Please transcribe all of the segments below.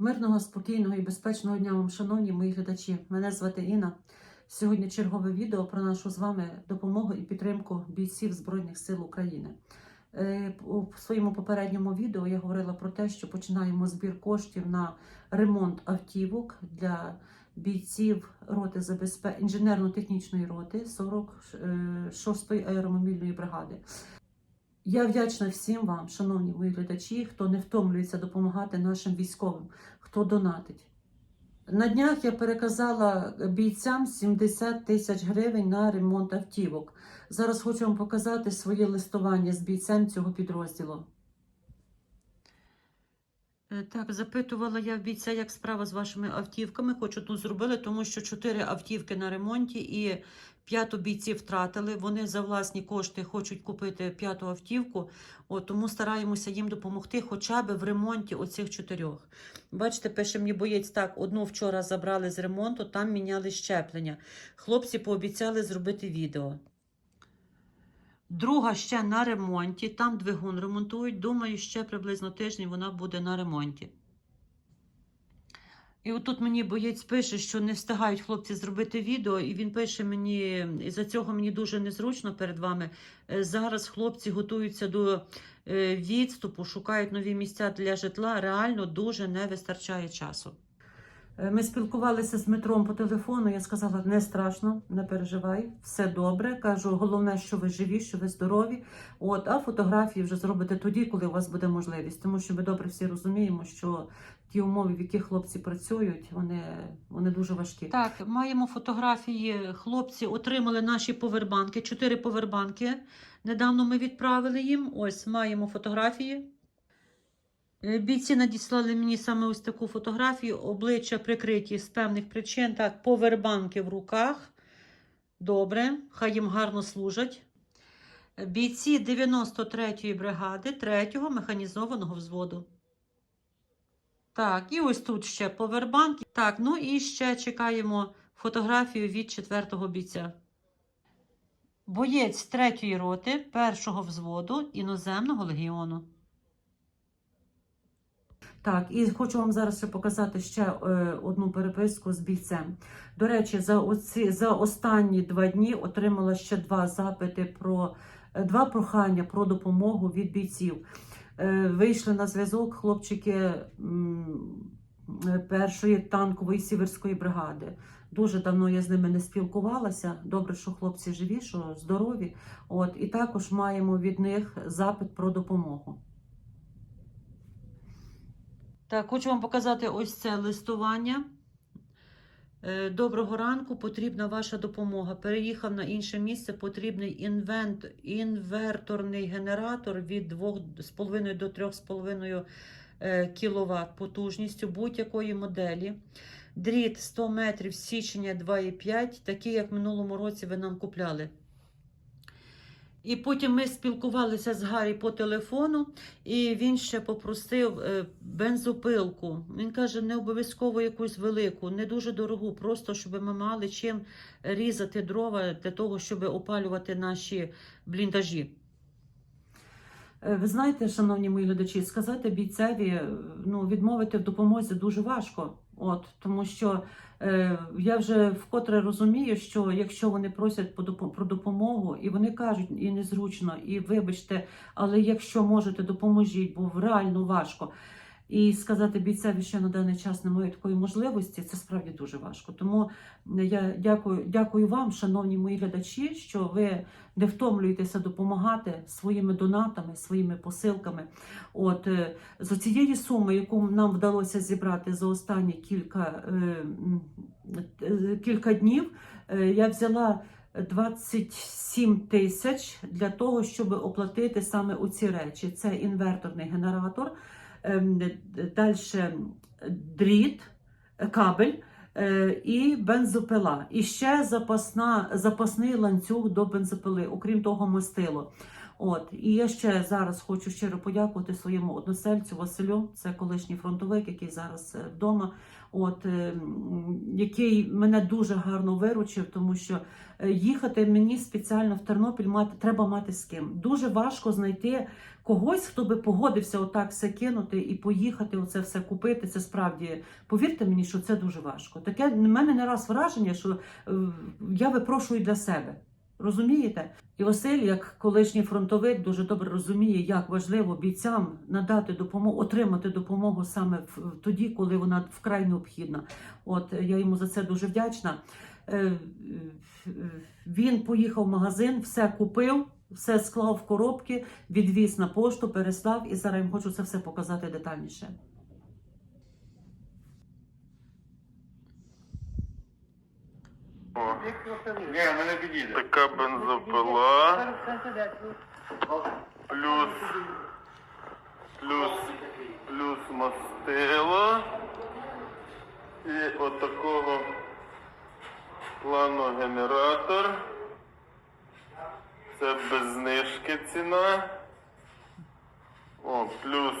Мирного, спокійного і безпечного дня вам, шановні мої глядачі. Мене звати Інна. Сьогодні чергове відео про нашу з вами допомогу і підтримку бійців Збройних сил України. Е, У своєму попередньому відео я говорила про те, що починаємо збір коштів на ремонт автівок для бійців роти забезпе... інженерно-технічної роти 46-ї аеромобільної бригади. Я вдячна всім вам, шановні мої глядачі, хто не втомлюється допомагати нашим військовим, хто донатить. На днях я переказала бійцям 70 тисяч гривень на ремонт автівок. Зараз хочу вам показати своє листування з бійцем цього підрозділу. Е, Так, запитувала я в бійця, як справа з вашими автівками. Хоч одну зробили, тому що чотири автівки на ремонті і п'яту бійці втратили. Вони за власні кошти хочуть купити п'яту автівку, от, тому стараємося їм допомогти хоча б в ремонті оцих чотирьох. Бачите, пише мені боєць так: одну вчора забрали з ремонту, там міняли щеплення. Хлопці пообіцяли зробити відео. Друга ще на ремонті, там двигун ремонтують. Думаю, ще приблизно тиждень вона буде на ремонті. І отут мені боєць пише, що не встигають хлопці зробити відео, і він пише мені, і за цього мені дуже незручно перед вами. Е, Зараз хлопці готуються до е, відступу, шукають нові місця для житла. Реально дуже не вистачає часу. Е, Ми спілкувалися з Дмитром по телефону. Я сказала, не страшно, не переживай, все добре. Кажу, головне, що ви живі, що ви здорові. От, а фотографії вже зробите тоді, коли у вас буде можливість. Тому що ми добре всі розуміємо, що ті умови, в яких хлопці працюють, вони, вони дуже важкі. Так, маємо фотографії. Хлопці отримали наші повербанки, чотири повербанки. Недавно ми відправили їм. Ось маємо фотографії. Е, Бійці надіслали мені саме ось таку фотографію, обличчя прикриті з певних причин. Так, повербанки в руках. Добре, хай їм гарно служать. Бійці 93-ї бригади 3-го механізованого взводу. Так, і ось тут ще повербанки. Так, ну і ще чекаємо фотографію від 4-го бійця. Боєць 3-ї роти 1-го взводу іноземного легіону. Так, і хочу вам зараз ще показати ще е, одну переписку з бійцем. До речі, за оці за останні два дні отримала ще два запити про е, два прохання про допомогу від бійців. Е, вийшли на зв'язок хлопчики першої танкової сіверської бригади. Дуже давно я з ними не спілкувалася. Добре, що хлопці живі, що здорові. От і також маємо від них запит про допомогу. Так, хочу вам показати ось це листування. Е, Доброго ранку, потрібна ваша допомога. Переїхав на інше місце, потрібний інвент, інверторний генератор від 2,5 до 3,5 кВт потужністю будь-якої моделі. Дріт 100 метрів січення 2,5, такий, як в минулому році ви нам купляли. І потім ми спілкувалися з Гаррі по телефону, і він ще попросив е, бензопилку. Він каже, не обов'язково якусь велику, не дуже дорогу, просто щоб ми мали чим різати дрова для того, щоб опалювати наші бліндажі. Е, Ви знаєте, шановні мої глядачі, сказати бійцеві, ну, відмовити в допомозі дуже важко. От, тому що е, я вже вкотре розумію, що якщо вони просять про допомогу, і вони кажуть, і незручно, і вибачте, але якщо можете, допоможіть, бо реально важко. І сказати бійцеві, що на даний час немає такої можливості, це справді дуже важко. Тому я дякую, дякую вам, шановні мої глядачі, що ви не втомлюєтеся допомагати своїми донатами, своїми посилками. От е, з цієї суми, яку нам вдалося зібрати за останні кілька, е, е, кілька днів, я взяла 27 тисяч для того, щоб оплатити саме оці речі. Це інверторний генератор, далі дріт, е, кабель. е, І бензопила, і ще запасна, запасний ланцюг до бензопили, окрім того, мастило. От і я ще зараз хочу щиро подякувати своєму односельцю Василю, це колишній фронтовик, який зараз е, вдома. От е, який мене дуже гарно виручив, тому що е, їхати мені спеціально в Тернопіль мати треба мати з ким. Дуже важко знайти когось, хто би погодився отак все кинути і поїхати, оце все купити. Це справді повірте мені, що це дуже важко. Таке в мене не раз враження, що я випрошую для себе. Розумієте? І Василь, як колишній фронтовик, дуже добре розуміє, як важливо бійцям надати допомогу, отримати допомогу саме тоді, коли вона вкрай необхідна. От я йому за це дуже вдячна. Е, е, Він поїхав в магазин, все купив, все склав в коробки, відвіз на пошту, переслав, і зараз я хочу це все показати детальніше. Ні, мене підійде. така бензопила. Плюс, плюс, плюс мастило. І отакого плану генератор. Це без знижки ціна. О, плюс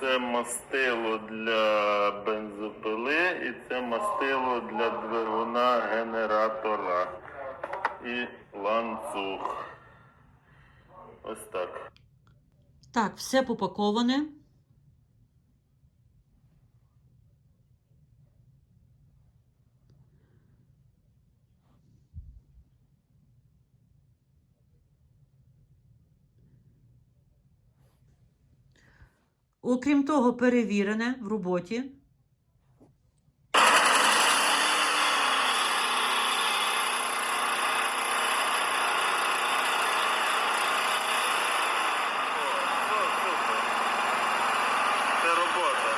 це мастило для бензопили і це мастило для двигуна генератора і ланцюг. Ось так. Так, все попаковане. Окрім того, перевірене в роботі. О, супер. Це робота.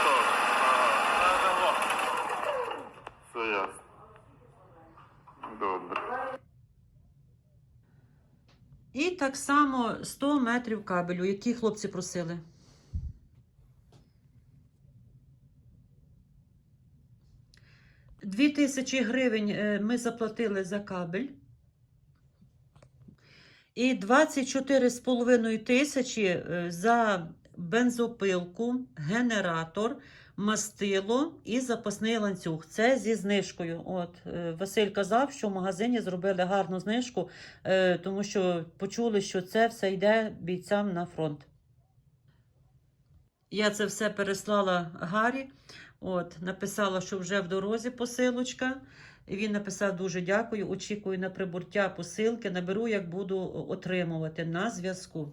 Стоп. Ага. Все ясно. Добре. І так само 100 метрів кабелю, які хлопці просили. Дві тисячі гривень е, ми заплатили за кабель. І 24,5 тисячі е, за бензопилку, генератор, мастило і запасний ланцюг. Це зі знижкою. От е, Василь казав, що в магазині зробили гарну знижку, е, тому що почули, що це все йде бійцям на фронт. Я це все переслала Гаррі. От, написала, що вже в дорозі посилочка. Він написав дуже дякую. Очікую на прибуття посилки. Наберу, як буду отримувати на зв'язку.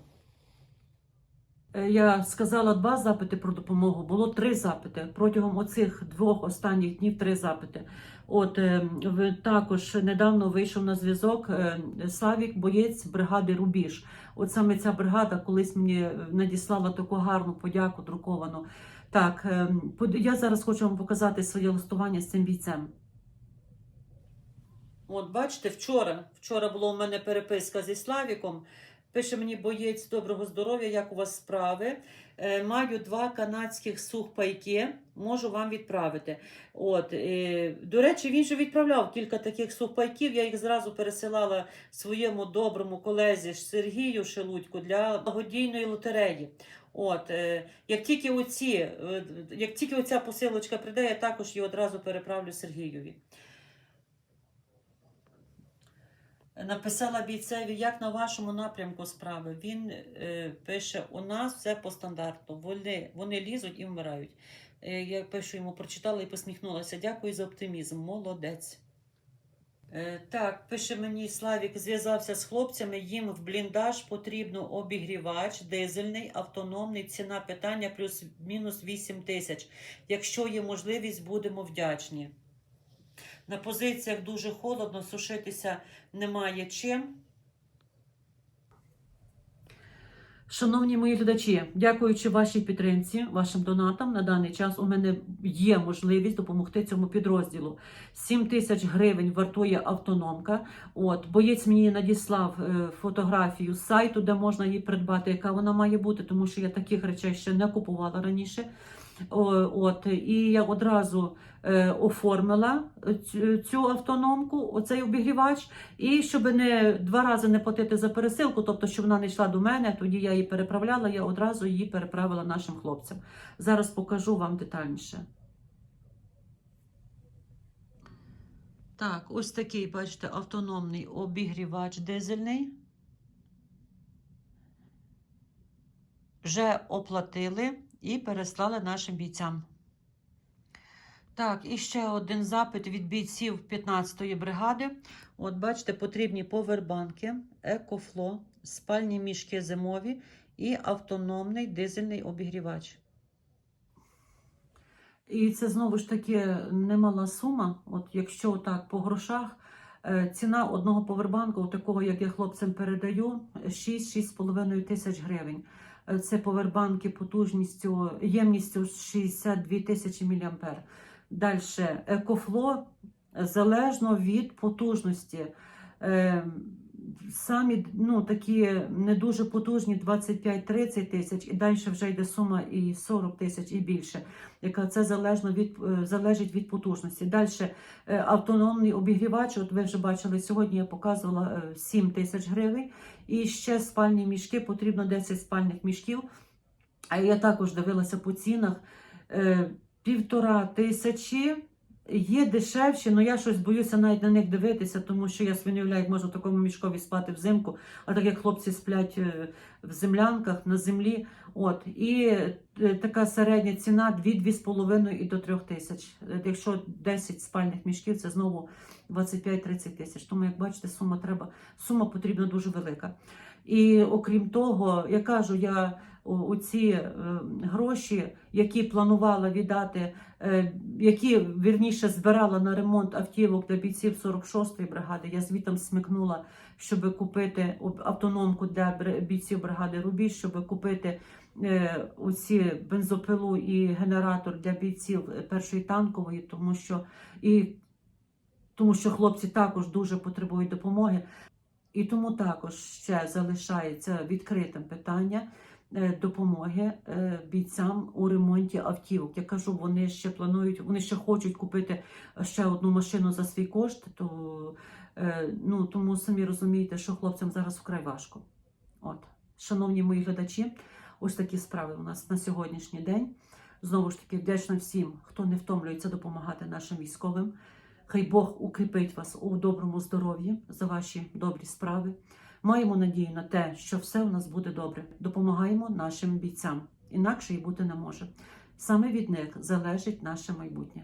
Е, Я сказала два запити про допомогу. Було три запити. Протягом оцих двох останніх днів три запити. От е, також недавно вийшов на зв'язок е, Савік, боєць бригади Рубіж. От саме ця бригада колись мені надіслала таку гарну подяку друковану. Так, я зараз хочу вам показати своє листування з цим бійцем. От бачите, вчора, вчора була у мене переписка зі Славіком. Пише мені боєць доброго здоров'я, як у вас справи. Е, маю два канадських сухпайки, можу вам відправити. От, е, до речі, він же відправляв кілька таких сухпайків. Я їх зразу пересилала своєму доброму колезі Сергію Шелудьку для благодійної лотереї. От, е, як тільки оці, е, як тільки оця посилочка прийде, я також її одразу переправлю Сергієві. Написала бійцеві, як на вашому напрямку справи. Він е, пише: у нас все по стандарту. Вони, вони лізуть і вмирають. Е, я пишу йому, прочитала і посміхнулася. Дякую за оптимізм. Молодець. Е, так, пише мені Славік, зв'язався з хлопцями. Їм в бліндаж потрібно обігрівач, дизельний, автономний. Ціна питання плюс-мінус 8 тисяч. Якщо є можливість, будемо вдячні. На позиціях дуже холодно, сушитися немає чим. Шановні мої глядачі, дякуючи вашій підтримці, вашим донатам, на даний час у мене є можливість допомогти цьому підрозділу. 7 тисяч гривень вартує автономка. От боєць мені надіслав е, фотографію з сайту, де можна її придбати, яка вона має бути, тому що я таких речей ще не купувала раніше. От і я одразу оформила цю, цю автономку, оцей обігрівач, і щоб не два рази не платити за пересилку, тобто, щоб вона не йшла до мене, тоді я її переправляла, я одразу її переправила нашим хлопцям. Зараз покажу вам детальніше. Так, ось такий, бачите, автономний обігрівач дизельний. Вже оплатили і переслали нашим бійцям. Так, і ще один запит від бійців 15-ї бригади. От, бачите, потрібні повербанки, екофло, спальні мішки зимові і автономний дизельний обігрівач. І це знову ж таки немала сума. От якщо так по грошах, е, ціна одного повербанку, такого як я хлопцям передаю, 6-6,5 тисяч гривень. Е, Це повербанки потужністю, ємністю 62 тисячі мА. Далі екофло залежно від потужності. Е, Самі ну, такі не дуже потужні 25-30 тисяч, і далі вже йде сума і 40 тисяч і більше, яка це залежно від, е, залежить від потужності. Далі автономний обігрівач, от ви вже бачили, сьогодні я показувала е, 7 тисяч гривень. І ще спальні мішки, потрібно 10 спальних мішків. А я також дивилася по цінах. Півтора тисячі. Є дешевші, але я щось боюся навіть на них дивитися, тому що я свиновляю, як можу в такому мішкові спати взимку, а так як хлопці сплять е, в землянках на землі. От. І така середня ціна 2-2,5 і до 3 тисяч. Е, Якщо 10 спальних мішків, це знову 25-30 тисяч. Тому, як бачите, сума треба, сума потрібна дуже велика. І окрім того, я кажу, я у ці е, гроші, які планувала віддати, е, які вірніше збирала на ремонт автівок для бійців 46-ї бригади, я звітом смикнула, щоб купити автономку для бійців бригади Рубіж, щоб купити е, оці бензопилу і генератор для бійців е, першої танкової, тому що і тому що хлопці також дуже потребують допомоги. І тому також ще залишається відкритим питання е, допомоги е, бійцям у ремонті автівок. Я кажу, вони ще планують, вони ще хочуть купити ще одну машину за свій кошт, то е, ну тому самі розумієте, що хлопцям зараз вкрай важко. От, шановні мої глядачі, ось такі справи у нас на сьогоднішній день. Знову ж таки, вдячна всім, хто не втомлюється допомагати нашим військовим. Хай Бог укріпить вас у доброму здоров'ї за ваші добрі справи. Маємо надію на те, що все у нас буде добре. Допомагаємо нашим бійцям. Інакше і бути не може. Саме від них залежить наше майбутнє.